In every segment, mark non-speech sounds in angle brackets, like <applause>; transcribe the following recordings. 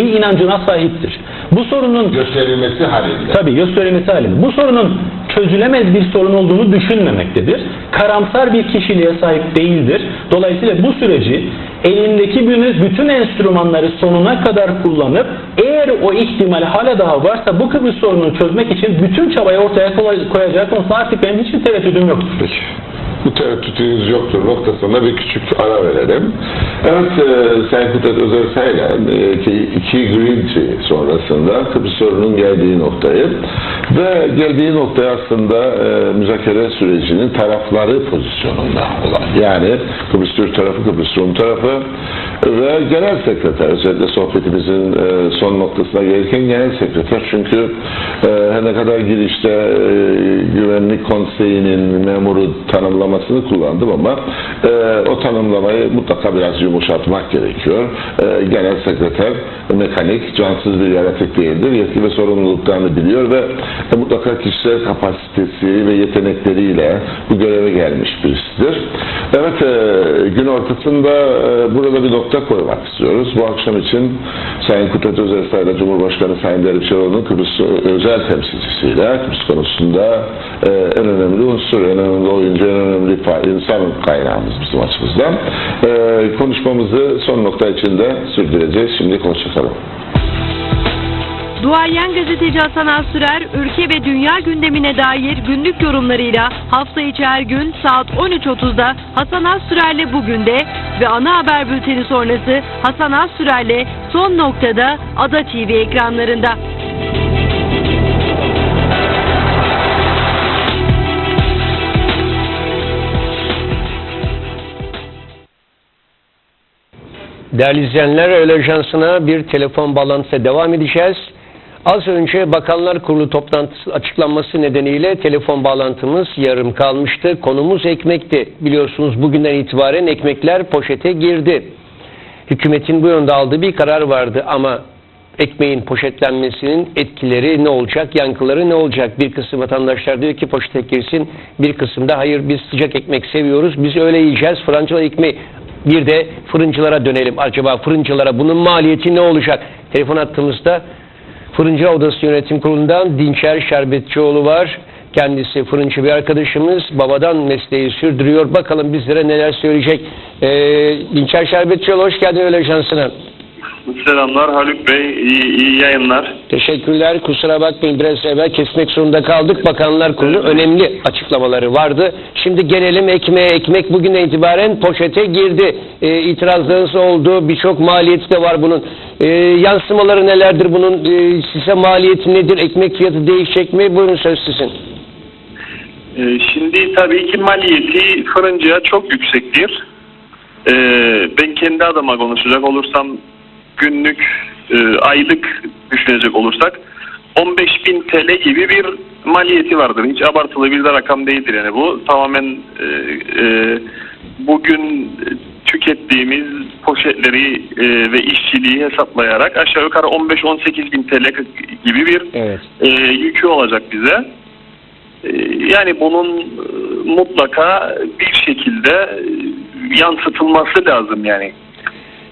inancına sahiptir. Bu sorunun Gösterilmesi halinde. Tabii gösterilmesi halinde. Bu sorunun çözülemez bir sorun olduğunu düşünmemektedir. Karamsar bir kişiliğe sahip değildir. Dolayısıyla bu süreci elindeki bütün- bütün enstrümanları sonuna kadar kullanıp eğer o ihtimal hala daha varsa bu Kıbrıs sorununu çözmek için bütün çabayı ortaya koy- koyacağı konusunda artık benim hiçbir tereddüdüm yoktur. Peki. Bu tereddütünüz yoktur noktasına bir küçük ara verelim. Evet, e, Sayın Kudret Özersay'la e, ki iki Green Tea sonrasında Kıbrıs sorunun geldiği noktayı ve geldiği noktaya aslında e, müzakere sürecinin tarafları pozisyonunda olan yani Kıbrıs Türk tarafı, Kıbrıs Rum tarafı ve genel sekreter özellikle sohbetimizin e, son noktasına gelirken genel sekreter çünkü e, her ne kadar girişte e, güvenlik konseyinin memuru tanımlamasını kullandım ama o tanımlamayı mutlaka biraz yumuşatmak gerekiyor. Genel sekreter mekanik, cansız bir yaratık değildir. Yetki ve sorumluluklarını biliyor ve mutlaka kişisel kapasitesi ve yetenekleriyle bu göreve gelmiş birisidir. Evet, gün ortasında burada bir nokta koymak istiyoruz. Bu akşam için Sayın Kudret Özersay'la Cumhurbaşkanı Sayın Dervişoğlu'nun Kıbrıs özel temsilcisiyle Kıbrıs konusunda e, en önemli unsur, en önemli oyuncu, en önemli insan kaynağımız bizim açımızdan. E, konuşmamızı son nokta içinde sürdüreceğiz. Şimdi hoşçakalın. Duayen gazeteci Hasan Asürer, ülke ve dünya gündemine dair günlük yorumlarıyla hafta içi her gün saat 13.30'da Hasan Asürer'le bugün de ve ana haber bülteni sonrası Hasan Asürer'le son noktada Ada TV ekranlarında. Değerli izleyenler, öğle ajansına bir telefon bağlantısıyla devam edeceğiz. Az önce Bakanlar Kurulu toplantısı açıklanması nedeniyle telefon bağlantımız yarım kalmıştı. Konumuz ekmekti. Biliyorsunuz bugünden itibaren ekmekler poşete girdi. Hükümetin bu yönde aldığı bir karar vardı ama ekmeğin poşetlenmesinin etkileri ne olacak, yankıları ne olacak? Bir kısım vatandaşlar diyor ki poşete girsin, bir kısım da hayır biz sıcak ekmek seviyoruz, biz öyle yiyeceğiz, fırıncılar ekmeği. Bir de fırıncılara dönelim. Acaba fırıncılara bunun maliyeti ne olacak? Telefon attığımızda Fırıncı Odası Yönetim Kurulu'ndan Dinçer Şerbetçioğlu var. Kendisi fırıncı bir arkadaşımız. Babadan mesleği sürdürüyor. Bakalım bizlere neler söyleyecek. Ee, Dinçer Şerbetçioğlu hoş geldin öyle şansına. Selamlar Haluk Bey, iyi, iyi yayınlar. Teşekkürler. Kusura bakmayın biraz evvel kesmek zorunda kaldık. Bakanlar Kurulu önemli açıklamaları vardı. Şimdi gelelim ekmeğe. Ekmek bugünden itibaren poşete girdi. Ee, itirazlarınız oldu. Birçok maliyeti de var bunun. Ee, yansımaları nelerdir bunun? Ee, size maliyeti nedir? Ekmek fiyatı değişecek mi? Buyurun söz sizin. Ee, şimdi tabii ki maliyeti fırıncıya çok yüksektir. Ee, ben kendi adıma konuşacak olursam günlük, e, aylık düşünecek olursak 15.000 TL gibi bir maliyeti vardır. Hiç abartılı bir de rakam değildir yani bu. Tamamen e, e, bugün tükettiğimiz poşetleri e, ve işçiliği hesaplayarak aşağı yukarı 15-18 bin TL gibi bir Evet. e, yükü olacak bize. E, yani bunun e, mutlaka bir şekilde e, yansıtılması lazım yani.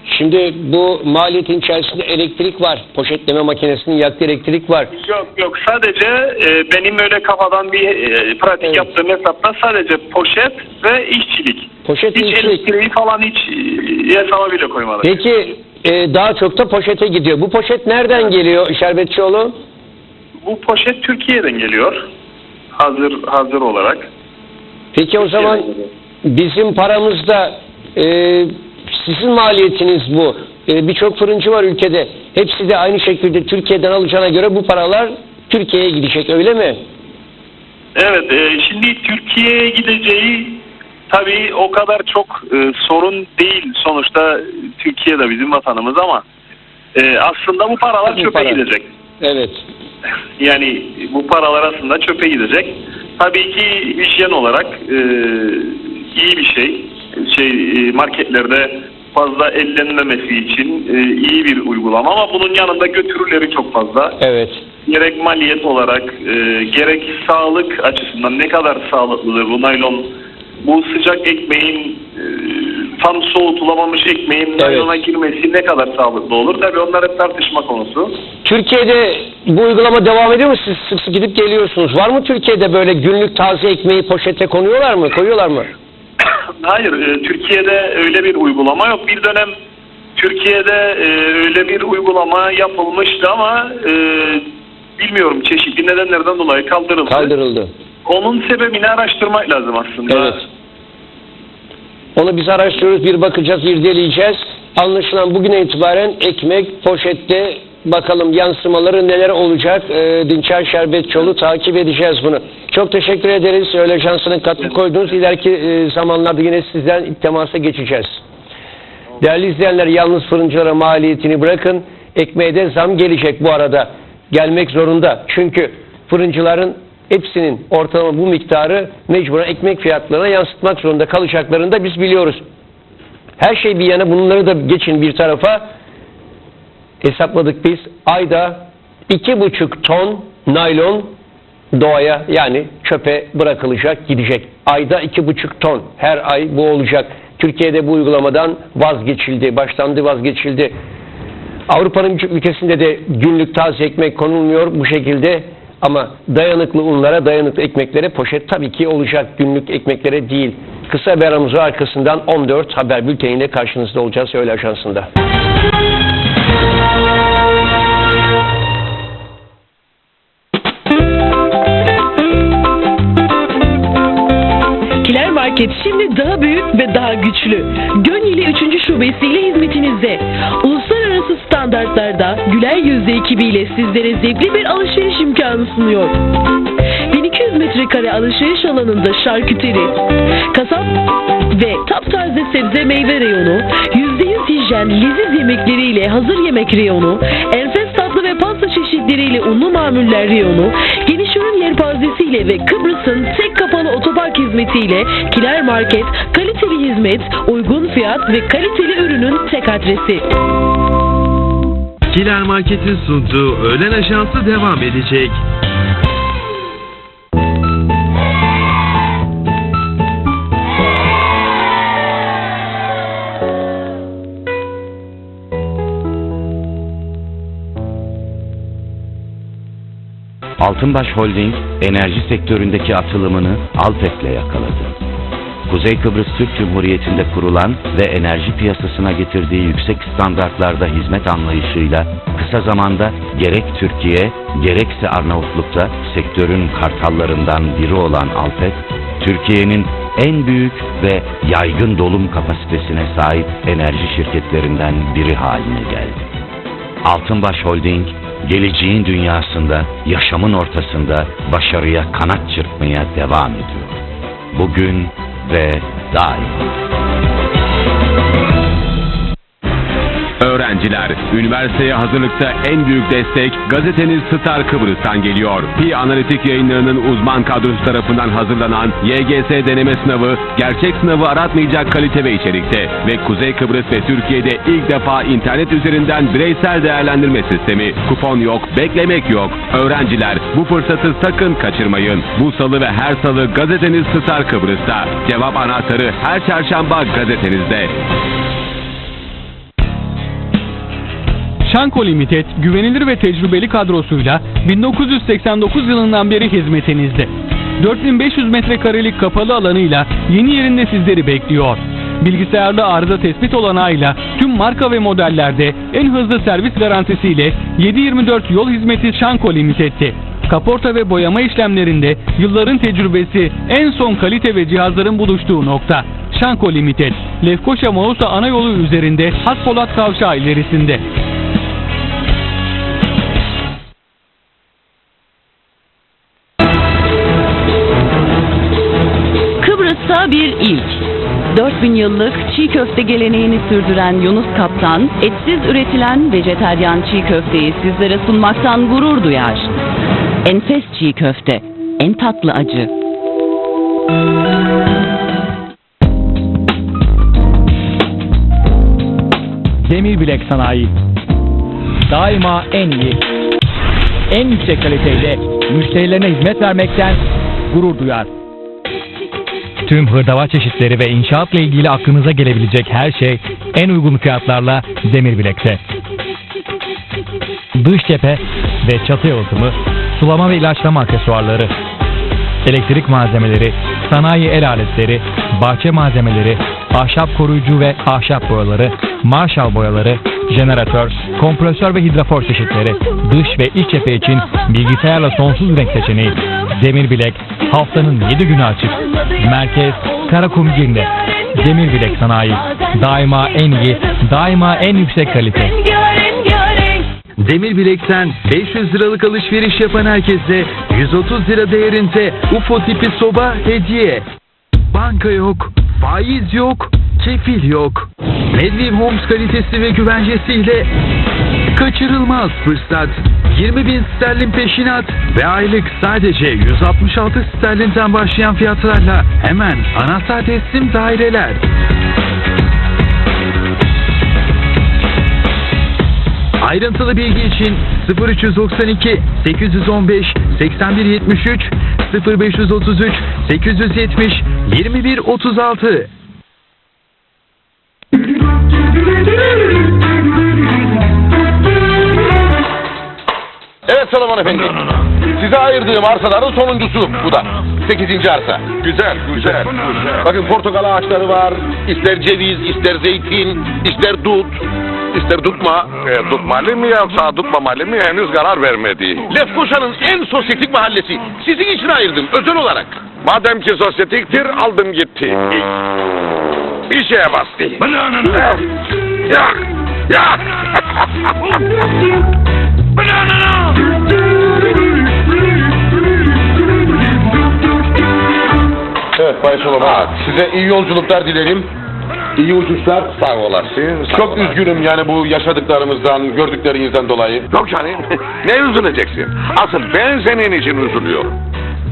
Şimdi bu maliyetin içerisinde elektrik var. Poşetleme makinesinin yaktığı elektrik var. Yok yok sadece e, benim öyle kafadan bir e, pratik Evet. yaptığım hesapta sadece poşet ve işçilik. Poşet Hiç işçilik. elektriği falan hiç e, hesaba bile koymadım. Peki e, daha çok da poşete gidiyor. Bu poşet nereden geliyor Şerbetçioğlu? Bu poşet Türkiye'den geliyor. Hazır hazır olarak. Peki o zaman bizim paramızda e, sizin maliyetiniz bu. E, Birçok fırıncı var ülkede. Hepsi de aynı şekilde Türkiye'den alacağına göre bu paralar Türkiye'ye gidecek öyle mi? Evet, e, şimdi Türkiye'ye gideceği tabii o kadar çok e, sorun değil. Sonuçta Türkiye de bizim vatanımız ama e, aslında bu paralar Bu çöpe para. gidecek. Evet. <laughs> Yani bu paralar aslında çöpe gidecek. Tabii ki hijyen olarak e, iyi bir şey. Şey marketlerde fazla ellenmemesi için e, iyi bir uygulama ama bunun yanında götürüleri çok fazla Evet. gerek maliyet olarak e, gerek sağlık açısından ne kadar sağlıklıdır bu naylon bu sıcak ekmeğin e, tam soğutulamamış ekmeğin naylona girmesi ne kadar sağlıklı olur? Tabii onlar hep tartışma konusu. Türkiye'de bu uygulama devam ediyor mu? Siz sık sık gidip geliyorsunuz. Var mı Türkiye'de böyle günlük taze ekmeği poşete konuyorlar mı? Koyuyorlar mı? Hayır, e, Türkiye'de öyle bir uygulama yok. Bir dönem Türkiye'de e, öyle bir uygulama yapılmıştı ama e, bilmiyorum çeşitli nedenlerden dolayı kaldırıldı. Kaldırıldı. Onun sebebini araştırmak lazım aslında. Evet. Onu biz araştırıyoruz, bir bakacağız, irdeleyeceğiz. Anlaşılan bugüne itibaren ekmek poşette bakalım yansımaları neler olacak. Ee, Dinçer Şerbetçoğlu takip edeceğiz bunu. Çok teşekkür ederiz. Öyle şansına katkı koydunuz. İleriki e, zamanlarda yine sizden temasa geçeceğiz. Değerli izleyenler yalnız fırıncılara maliyetini bırakın. Ekmeğe de zam gelecek bu arada. Gelmek zorunda. Çünkü fırıncıların hepsinin ortalama bu miktarı mecburen ekmek fiyatlarına yansıtmak zorunda kalacaklarını da biz biliyoruz. Her şey bir yana bunları da geçin bir tarafa. Hesapladık biz. Ayda iki buçuk ton naylon doğaya yani çöpe bırakılacak gidecek. Ayda iki buçuk ton her ay bu olacak. Türkiye'de bu uygulamadan vazgeçildi. Başlandı vazgeçildi. Avrupa'nın birçok ülkesinde de günlük taze ekmek konulmuyor bu şekilde. Ama dayanıklı unlara, dayanıklı ekmeklere poşet tabii ki olacak. Günlük ekmeklere değil. Kısa bir aramızın arkasından 14 haber bülteniyle karşınızda olacağız öğle ajansında. Kiler Market şimdi daha büyük ve daha güçlü. Gönyeli 3. şubesiyle hizmetinizde. Uluslararası standartlarda güler yüzlü ekibiyle sizlere zevkli bir alışveriş imkanı sunuyor. 1200 metrekare alışveriş alanında şarküteri, kasap ve taptaze sebze meyve reyonu, %100 hijyen leziz yemekleriyle hazır yemek reyonu, enfes tatlı ve pasta çeşitleriyle unlu mamuller reyonu, geniş ürün yelpazesiyle ve Kıbrıs'ın tek kapalı otopark hizmetiyle Kiler Market, kaliteli hizmet, uygun fiyat ve kaliteli ürünün tek adresi. Kiler Market'in sunduğu öğlen ajansı devam edecek. Altınbaş Holding enerji sektöründeki atılımını Alpek'le yakaladı. Kuzey Kıbrıs Türk Cumhuriyeti'nde kurulan ve enerji piyasasına getirdiği yüksek standartlarda hizmet anlayışıyla kısa zamanda gerek Türkiye gerekse Arnavutluk'ta sektörün kartallarından biri olan Alpek, Türkiye'nin en büyük ve yaygın dolum kapasitesine sahip enerji şirketlerinden biri haline geldi. Altınbaş Holding, geleceğin dünyasında, yaşamın ortasında başarıya kanat çırpmaya devam ediyor. Bugün ve daima. Öğrenciler, üniversiteye hazırlıkta en büyük destek gazeteniz Star Kıbrıs'tan geliyor. Pi Analitik yayınlarının uzman kadrosu tarafından hazırlanan YGS deneme sınavı, gerçek sınavı aratmayacak kalite ve içerikte ve Kuzey Kıbrıs ve Türkiye'de ilk defa internet üzerinden bireysel değerlendirme sistemi. Kupon yok, beklemek yok. Öğrenciler, bu fırsatı sakın kaçırmayın. Bu salı ve her salı gazeteniz Star Kıbrıs'ta. Cevap anahtarı her çarşamba gazetenizde. Şanko Limited güvenilir ve tecrübeli kadrosuyla 1989 yılından beri hizmetinizde. 4500 metrekarelik kapalı alanıyla yeni yerinde sizleri bekliyor. Bilgisayarda arıza tespit olanağıyla tüm marka ve modellerde en hızlı servis garantisiyle 7/24 yol hizmeti Şanko Limited'ti. Kaporta ve boyama işlemlerinde yılların tecrübesi en son kalite ve cihazların buluştuğu nokta. Şanko Limited, Lefkoşa Mausa ana yolu üzerinde Haspolat Kavşağı ilerisinde. Kıbrıs'ta bir ilk. 4000 yıllık çiğ köfte geleneğini sürdüren Yunus Kaptan, etsiz üretilen vejeteryan çiğ köfteyi sizlere sunmaktan gurur duyar. Enfes çiğ köfte, en tatlı acı. Demir Bilek Sanayi. Daima en iyi, en yüksek kaliteyle müşterilerine hizmet vermekten gurur duyar. Tüm hırdavat çeşitleri ve inşaatla ilgili aklınıza gelebilecek her şey en uygun fiyatlarla Demir Bilek'te. Dış cephe ve çatı yalıtımı, sulama ve ilaçlama aksesuarları, elektrik malzemeleri, sanayi el aletleri, bahçe malzemeleri, ahşap koruyucu ve ahşap boyaları, Marshall boyaları, jeneratör, kompresör ve hidrafor çeşitleri, dış ve iç cephe için bilgisayarla sonsuz renk seçeneği, Demir Bilek haftanın 7 günü açık. Merkez Karakum Girne. Demir Bilek Sanayi. Daima en iyi, daima en yüksek kalite. Demir Bilek'ten 500 liralık alışveriş yapan herkese 130 lira değerinde UFO tipi soba hediye. Banka yok, faiz yok, kefil yok. Medliv Homes kalitesi ve güvencesiyle kaçırılmaz fırsat. 20 bin sterlin peşinat ve aylık sadece 166 sterlinden başlayan fiyatlarla hemen anahtar teslim daireler. Ayrıntılı bilgi için 0392 815 8173 0533 870 2136 Salomon Efendi. Size ayırdığım arsaların sonuncusu bu da. Sekizinci arsa. Güzel, güzel, güzel. Bakın portakal ağaçları var. İster ceviz, ister zeytin, ister dut. ister tutma. E, tutmalı mı yoksa tutmamalı mı henüz karar vermedi. Lefkoşa'nın en sosyetik mahallesi. Sizin için ayırdım özel olarak. Madem ki sosyetiktir aldım gitti. Bir şeye bastı. Ya, ya. Evet Bay Solomon. Size iyi yolculuklar dilerim. İyi uçuşlar. Sağ olasın. Çok üzgünüm yani bu yaşadıklarımızdan, gördüklerinizden dolayı. Yok canım. <laughs> ne üzüleceksin? Asıl ben senin için üzülüyorum.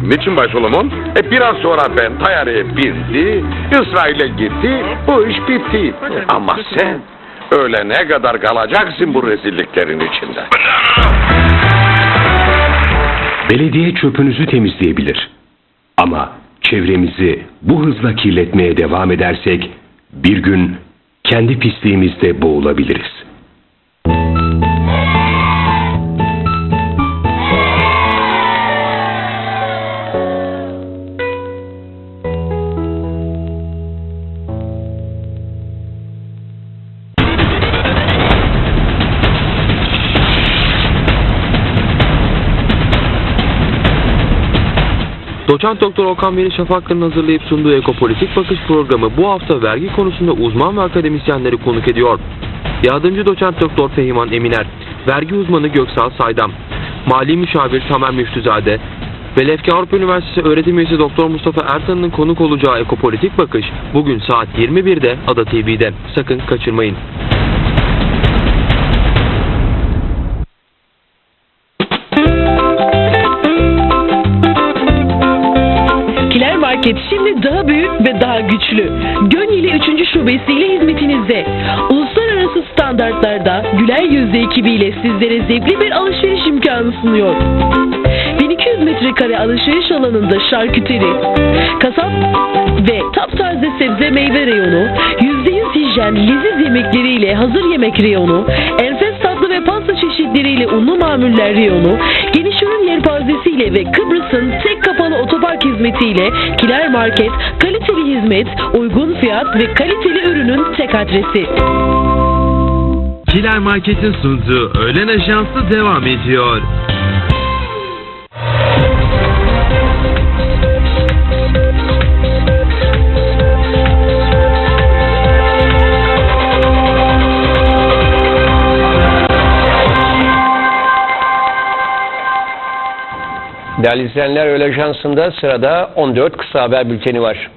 Niçin Bay Solomon? E biraz sonra ben tayyareye bindi, İsrail'e gitti, bu iş bitti. Ama sen öyle ne kadar kalacaksın bu rezilliklerin içinde? Belediye çöpünüzü temizleyebilir. Ama çevremizi bu hızla kirletmeye devam edersek bir gün kendi pisliğimizde boğulabiliriz. Doçent Doktor Okan Veli Şafaklı'nın hazırlayıp sunduğu Ekopolitik Bakış programı bu hafta vergi konusunda uzman ve akademisyenleri konuk ediyor. Yardımcı Doçent Doktor Fehiman Eminer, vergi uzmanı Göksal Saydam, Mali Müşavir Tamer Müftüzade ve Lefke Avrupa Üniversitesi öğretim üyesi Doktor Mustafa Ertan'ın konuk olacağı Ekopolitik Bakış bugün saat 21'de Ada TV'de. Sakın kaçırmayın. Market şimdi daha büyük ve daha güçlü. Gönyeli 3. şubesiyle hizmetinizde. Uluslararası standartlarda güler yüzlü ekibiyle sizlere zevkli bir alışveriş imkanı sunuyor. 1200 metrekare alışveriş alanında şarküteri, kasap ve taptaze sebze meyve reyonu, %100 hijyen leziz yemekleriyle hazır yemek reyonu, enfes tatlı ve pasta çeşitleriyle unlu mamuller reyonu, geniş ürün yelpazesiyle ve Kıbrıs'ın tek kapalı otopark hizmetiyle Kiler Market, kaliteli hizmet, uygun fiyat ve kaliteli ürünün tek adresi. Kiler Market'in sunduğu öğlen ajansı devam ediyor. Değerli izleyenler öğle ajansında sırada 14 kısa haber bülteni var.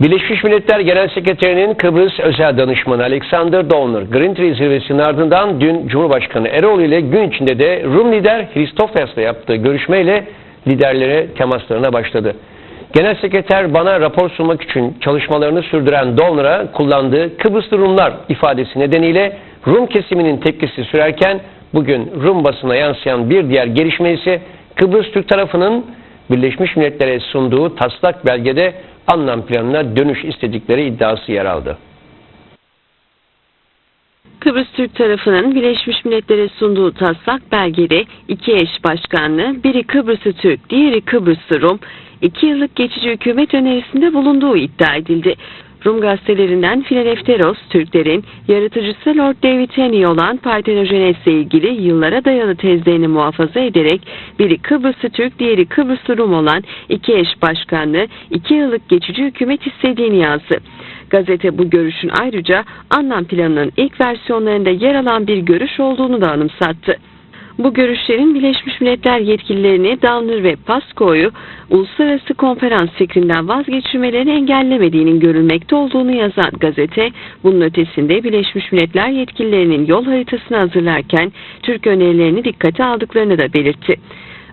Birleşmiş Milletler Genel Sekreterinin Kıbrıs Özel Danışmanı Alexander Downer, Green Tree zirvesinin ardından dün Cumhurbaşkanı Eroğlu ile gün içinde de Rum lider Hristofyas'la yaptığı görüşmeyle liderlere temaslarına başladı. Genel Sekreter bana rapor sunmak için çalışmalarını sürdüren Downer'a kullandığı Kıbrıslı Rumlar ifadesi nedeniyle Rum kesiminin tepkisi sürerken bugün Rum basına yansıyan bir diğer gelişme ise Kıbrıs Türk tarafının Birleşmiş Milletler'e sunduğu taslak belgede anlam planına dönüş istedikleri iddiası yer aldı. Kıbrıs Türk tarafının Birleşmiş Milletler'e sunduğu taslak belgede iki eş başkanlı, biri Kıbrıs'ı Türk, diğeri Kıbrıs'ı Rum, iki yıllık geçici hükümet önerisinde bulunduğu iddia edildi. Rum gazetelerinden Filalefteros, Türklerin yaratıcısı Lord David Henry olan partenojenesle ilgili yıllara dayalı tezlerini muhafaza ederek biri Kıbrıs'ı Türk, diğeri Kıbrıs'ı Rum olan iki eş başkanlı, iki yıllık geçici hükümet istediğini yazdı. Gazete bu görüşün ayrıca anlam planının ilk versiyonlarında yer alan bir görüş olduğunu da anımsattı. Bu görüşlerin Birleşmiş Milletler yetkililerini Downer ve Pascoe'yu uluslararası konferans fikrinden vazgeçirmelerini engellemediğinin görülmekte olduğunu yazan gazete, bunun ötesinde Birleşmiş Milletler yetkililerinin yol haritasını hazırlarken Türk önerilerini dikkate aldıklarını da belirtti.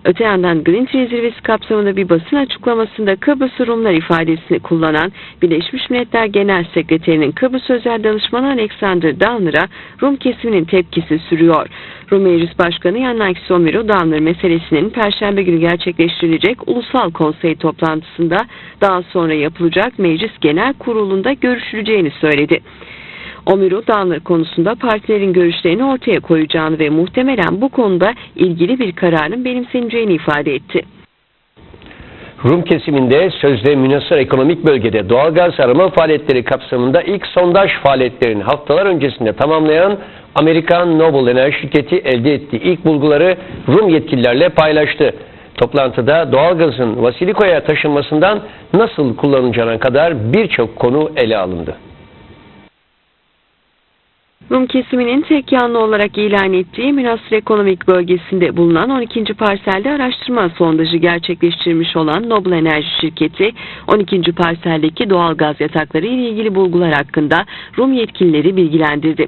Öte yandan Green Tree zirvesi kapsamında bir basın açıklamasında Kıbrıs Rumlar ifadesini kullanan Birleşmiş Milletler Genel Sekreterinin Kıbrıs Özel Danışmanı Alexander Downer'a Rum kesiminin tepkisi sürüyor. Rum Meclis Başkanı Yannick Somiro Downer meselesinin Perşembe günü gerçekleştirilecek Ulusal Konsey toplantısında daha sonra yapılacak Meclis Genel Kurulu'nda görüşüleceğini söyledi. Omiro Downer konusunda partilerin görüşlerini ortaya koyacağını ve muhtemelen bu konuda ilgili bir kararın benimseneceğini ifade etti. Rum kesiminde sözde münasır ekonomik bölgede doğalgaz arama faaliyetleri kapsamında ilk sondaj faaliyetlerini haftalar öncesinde tamamlayan Amerikan Noble Enerji şirketi elde ettiği ilk bulguları Rum yetkililerle paylaştı. Toplantıda doğalgazın Vasiliko'ya taşınmasından nasıl kullanılacağına kadar birçok konu ele alındı. Rum kesiminin tek yanlı olarak ilan ettiği Münasır Ekonomik Bölgesi'nde bulunan 12. parselde araştırma sondajı gerçekleştirmiş olan Noble Enerji şirketi 12. parseldeki doğal gaz yatakları ile ilgili bulgular hakkında Rum yetkilileri bilgilendirdi.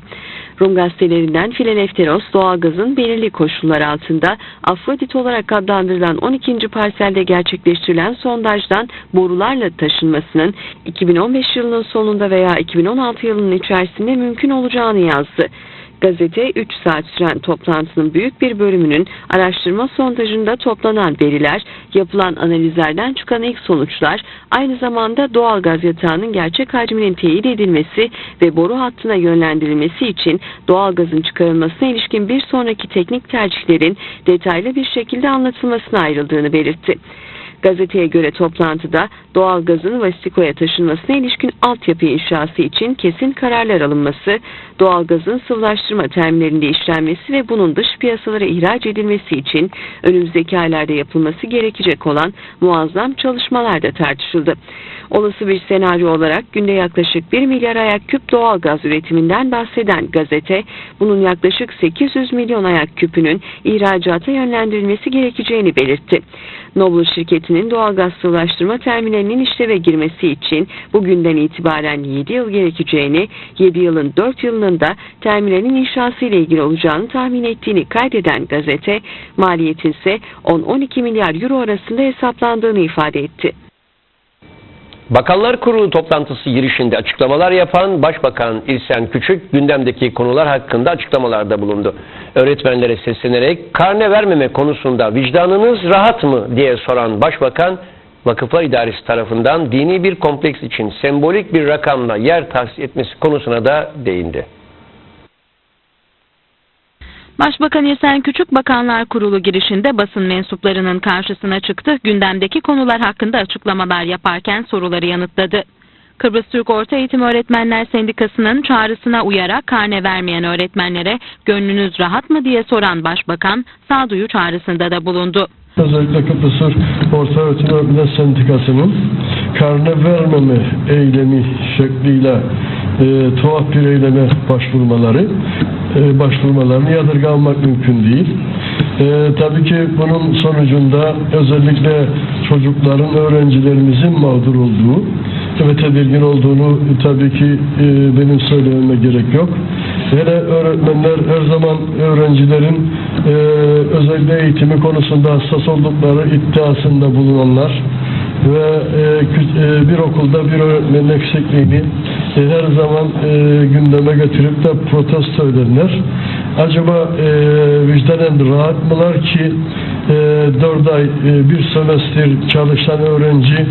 Rum gazetelerinden Filalefteros doğalgazın belirli koşullar altında Afrodit olarak adlandırılan 12. parselde gerçekleştirilen sondajdan borularla taşınmasının 2015 yılının sonunda veya 2016 yılının içerisinde mümkün olacağını yazdı. Gazete 3 saat süren toplantının büyük bir bölümünün araştırma sondajında toplanan veriler, yapılan analizlerden çıkan ilk sonuçlar, aynı zamanda doğal gaz yatağının gerçek hacminin teyit edilmesi ve boru hattına yönlendirilmesi için doğal gazın çıkarılmasına ilişkin bir sonraki teknik tercihlerin detaylı bir şekilde anlatılmasına ayrıldığını belirtti. Gazeteye göre toplantıda doğalgazın Vasiko'ya taşınmasına ilişkin altyapı inşası için kesin kararlar alınması, doğalgazın sıvılaştırma terminlerinde işlenmesi ve bunun dış piyasalara ihraç edilmesi için önümüzdeki aylarda yapılması gerekecek olan muazzam çalışmalar da tartışıldı. Olası bir senaryo olarak günde yaklaşık 1 milyar ayak küp doğalgaz üretiminden bahseden gazete, bunun yaklaşık 800 milyon ayak küpünün ihracata yönlendirilmesi gerekeceğini belirtti. Noble şirketinin doğalgaz sıvılaştırma terminalinin işleve girmesi için bugünden itibaren 7 yıl gerekeceğini, 7 yılın 4 yılının da terminalin inşası ile ilgili olacağını tahmin ettiğini kaydeden gazete, maliyetin ise 10-12 milyar euro arasında hesaplandığını ifade etti. Bakanlar Kurulu toplantısı girişinde açıklamalar yapan Başbakan İlsen Küçük gündemdeki konular hakkında açıklamalarda bulundu. Öğretmenlere seslenerek karne vermeme konusunda vicdanınız rahat mı diye soran Başbakan Vakıflar İdaresi tarafından dini bir kompleks için sembolik bir rakamla yer tahsis etmesi konusuna da değindi. Başbakan İhsan Küçük Bakanlar Kurulu girişinde basın mensuplarının karşısına çıktı. Gündemdeki konular hakkında açıklamalar yaparken soruları yanıtladı. Kıbrıs Türk Orta Eğitim Öğretmenler Sendikası'nın çağrısına uyarak karne vermeyen öğretmenlere gönlünüz rahat mı diye soran Başbakan sağduyu çağrısında da bulundu. Özellikle Kıbrıs Türk Orta Öğretim Öğretmenler Sendikası'nın karne vermeme eylemi şekliyle e, tuhaf bir eyleme başvurmaları e, başvurmalarını yadırganmak mümkün değil. E, tabii ki bunun sonucunda özellikle çocukların, öğrencilerimizin mağdur olduğu ve tedirgin olduğunu tabii ki e, benim söylememe gerek yok. Hele öğretmenler her zaman öğrencilerin e, özellikle eğitimi konusunda hassas oldukları iddiasında bulunanlar ve e, e, bir okulda bir öğretmenin eksikliğini her zaman e, gündeme getirip de protesto edenler acaba e, vicdanen rahat mılar ki 4 ay e, bir sömestr çalışan öğrenci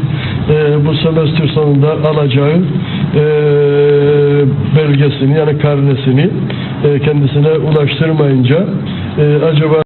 e, bu sömestr sonunda alacağı e, belgesini yani karnesini e, kendisine ulaştırmayınca e, acaba